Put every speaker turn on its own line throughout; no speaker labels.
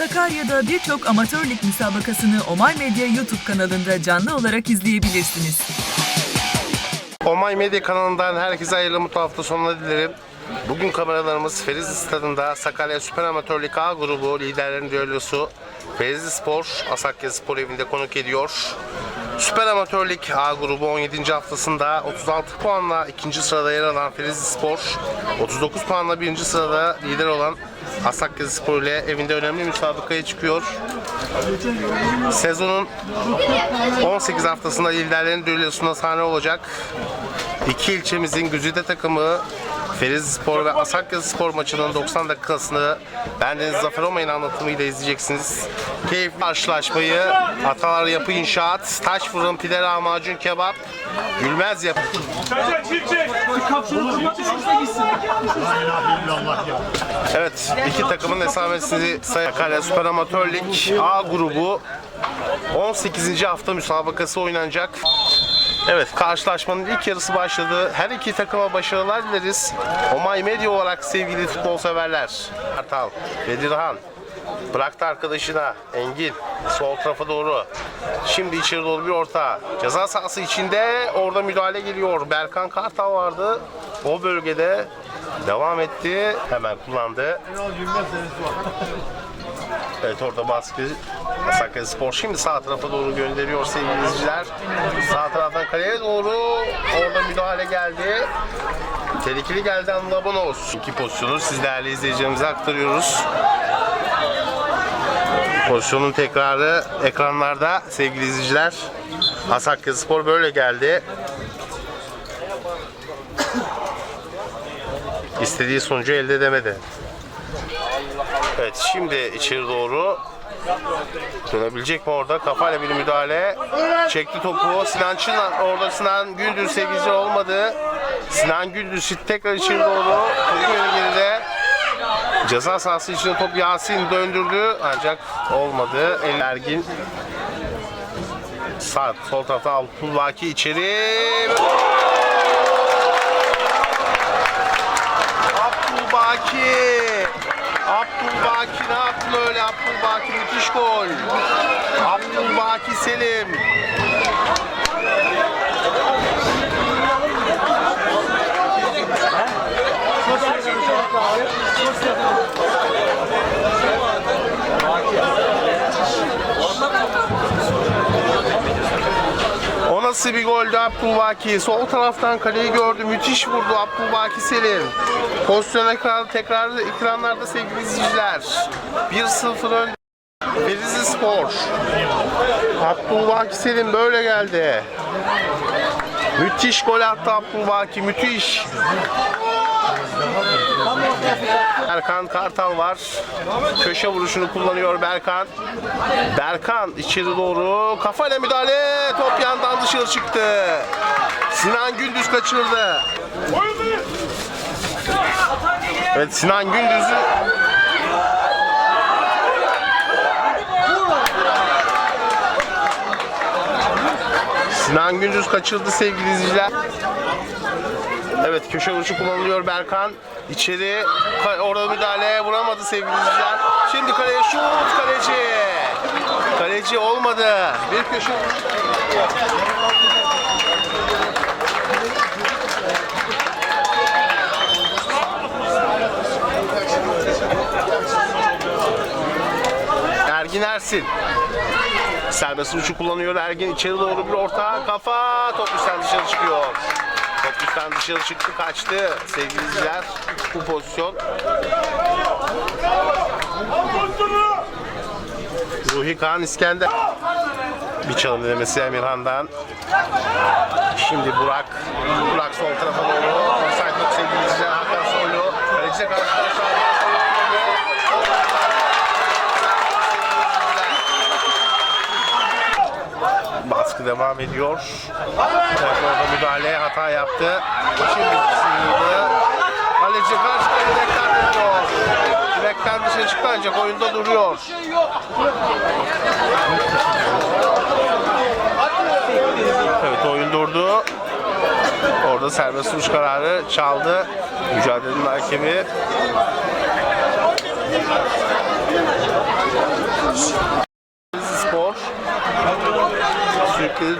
Sakarya'da birçok amatör lig müsabakasını Omay Medya YouTube kanalında canlı olarak izleyebilirsiniz.
Omay Medya kanalından herkese hayırlı mutlu hafta sonuna dilerim. Bugün kameralarımız Ferizli Stadı'nda Sakarya Süper Amatör Lig A grubu liderlerin düellosu Ferizli Spor, Asakya Spor evinde konuk ediyor. Süper Amatör Lig A grubu 17. haftasında 36 puanla ikinci sırada yer alan Ferizli Spor, 39 puanla birinci sırada lider olan Asakya Spor ile evinde önemli müsabakaya çıkıyor. Sezonun 18 haftasında liderlerin düellosuna sahne olacak. İki ilçemizin güzide takımı Feriz Spor ve Asakya Spor maçının 90 dakikasını bendeniz Zafer Omay'ın anlatımıyla izleyeceksiniz. Keyifli karşılaşmayı Atalar Yapı İnşaat, Taş Fırın Pide Lahmacun Kebap, Gülmez Yapı. Evet, iki takımın esamesini Sakarya Süper Amatör Lig A grubu 18. hafta müsabakası oynanacak. Evet, karşılaşmanın ilk yarısı başladı. Her iki takıma başarılar dileriz. Omay Medya olarak sevgili futbol severler. Kartal, Bedirhan, bıraktı arkadaşına Engin sol tarafa doğru. Şimdi içeri doğru bir orta. Ceza sahası içinde orada müdahale geliyor. Berkan Kartal vardı. O bölgede devam etti. Hemen kullandı. Evet orada baskı Sakarya Spor şimdi sağ tarafa doğru gönderiyor sevgili izleyiciler. Sağ taraftan kaleye doğru orada müdahale geldi. Tehlikeli geldi Anıl Abonos. İki pozisyonu siz değerli izleyicilerimize aktarıyoruz. Pozisyonun tekrarı ekranlarda sevgili izleyiciler. Asakya Spor böyle geldi. İstediği sonucu elde edemedi. Evet şimdi içeri doğru dönebilecek mi orada? Kafayla bir müdahale. Çekti topu. Sinan Çınar orada Sinan Gündüz sevgilisi olmadı. Sinan Gündüz tekrar içeri doğru. Topu yönü geride. Ceza sahası içinde top Yasin döndürdü ancak olmadı. El Ergin sağ sol tarafta Abdülbaki içeri. Abdülbaki. Abdülbaki ne yaptı öyle? Abdülbaki müthiş gol. Abdülbaki Selim. Nasıl bir goldü Abdülbaki? Sol taraftan kaleyi gördü. Müthiş vurdu Abdülbaki Selim. Pozisyon ekranı tekrar ekranlarda sevgili izleyiciler. 1-0 önde. Denizli Spor. Abdülbaki Selim böyle geldi. Müthiş gol attı Abdülbaki. Müthiş. Berkan Kartal var. Köşe vuruşunu kullanıyor Berkan. Berkan içeri doğru kafayla müdahale. Top yandan dışarı çıktı. Sinan Gündüz kaçırdı. Evet Sinan Gündüz'ü Sinan Gündüz kaçırdı sevgili izleyiciler. Evet köşe vuruşu kullanılıyor Berkan. İçeri orada müdahale vuramadı sevgili izleyiciler. Şimdi kaleye şut kaleci. Kaleci olmadı. Bir köşe. Ergin Ersin. Serbest vuruşu kullanıyor Ergin. içeri doğru bir orta kafa. Top dışarı çıkıyor. Üstten dışarı çıktı kaçtı. Sevgili izleyiciler bu pozisyon. Ruhi Kaan İskender. Bir çalım denemesi Emirhan'dan. Şimdi Burak. Burak sol tarafa doğru. Offside sevgili izleyiciler. Hakan Soylu. Kaleciye karşı karşıya. Baskı devam ediyor. Evet, orada müdahale hata yaptı. Şimdi sıyırdı. Kaleci karşı direkten duruyor. Direkten dışarı çıktı ancak oyunda duruyor. Evet oyun durdu. Orada serbest vuruş kararı çaldı. Mücadelenin hakemi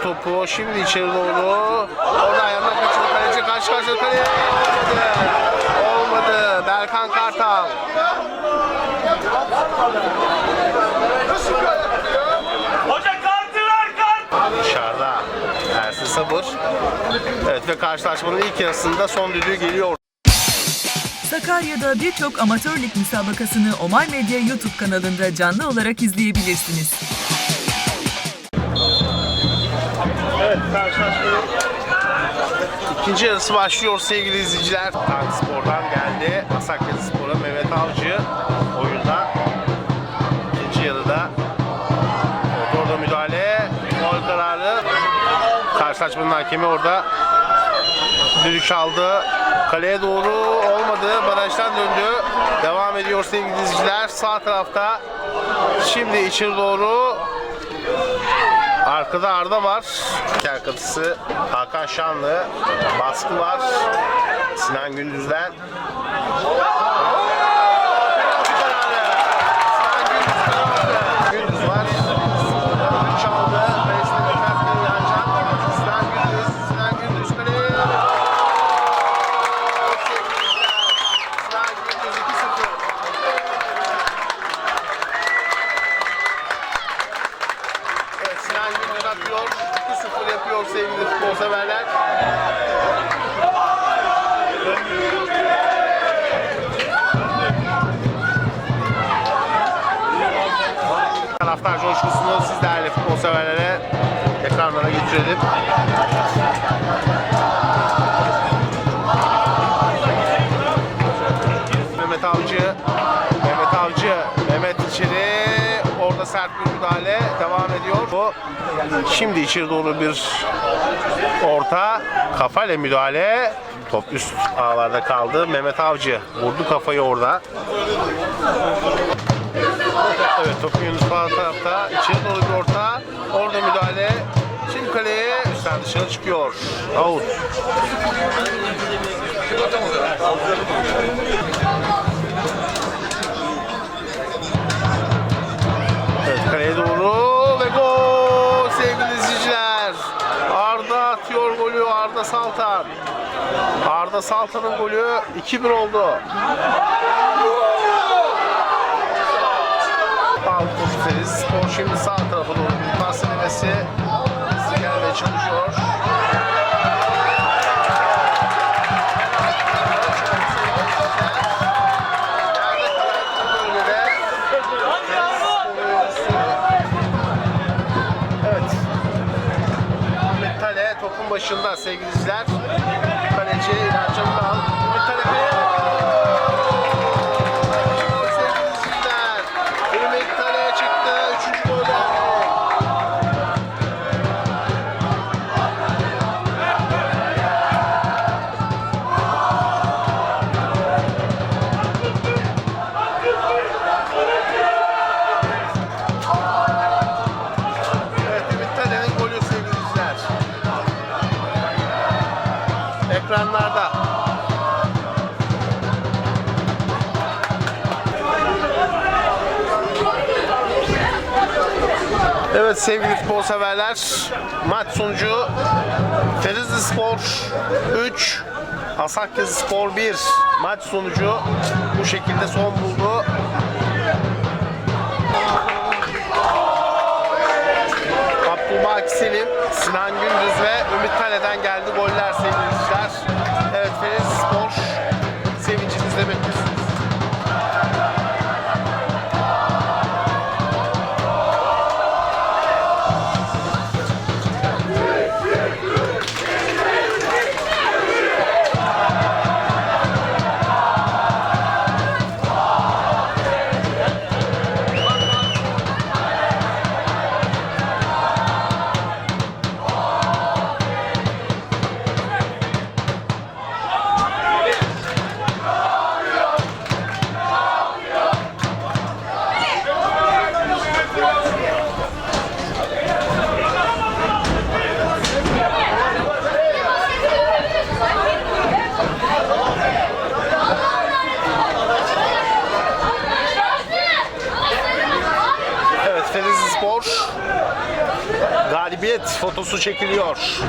topu. Şimdi içeri doğru. Orada ayağından kaçırdı kaleci. Karşı karşıya kaleye. Olmadı. Olmadı. Berkan Kartal.
Hoca kartı ver kart.
Dışarıda. Ersin Sabır. Evet ve karşılaşmanın ilk yarısında son düdüğü geliyor.
Sakarya'da birçok amatör lig müsabakasını Omar Medya YouTube kanalında canlı olarak izleyebilirsiniz.
Evet karşılaşmanın ikinci yarısı başlıyor sevgili izleyiciler. Tank Spor'dan geldi. Asakya Spor'a Mehmet Avcı oyunda. İkinci yarıda orada, müdahale. Gol kararı. Karşılaşmanın hakemi orada düdük çaldı. Kaleye doğru olmadı. Barajdan döndü. Devam ediyor sevgili izleyiciler. Sağ tarafta. Şimdi içeri doğru Arkada Arda var. Arkadaşı Hakan Şanlı. Baskı var. Sinan Gündüz'den. Sinan Gündüz atıyor. 2-0 yapıyor sevgili futbol severler. Taraftar coşkusunu siz değerli futbol severlere ekranlara getirelim. Mehmet Avcı, Mehmet Avcı, Mehmet içeri, orada sert bir müdahale devam şimdi içeri doğru bir orta, kafayla müdahale, top üst ağlarda kaldı. Mehmet Avcı vurdu kafayı orada. Evet topu Yunus sağ tarafta, içeri doğru bir orta, orada müdahale. Şimdi kaleye üstten dışarı çıkıyor. Out. Evet kaleye doğru Arda Saltan'ın golü 2-1 oldu. Altos Feriz Spor şimdi sağ tarafa doğru bir pas denemesi. Ekranlarda. Evet sevgili futbol severler, maç sonucu Denizli Spor 3, Asakya Spor 1 maç sonucu bu şekilde son buldu. Abdülbaki Selim, Sinan Gündüz ve Ümit Kale'den geldi goller sevgili izleyiciler. Fotosu çekiliyor.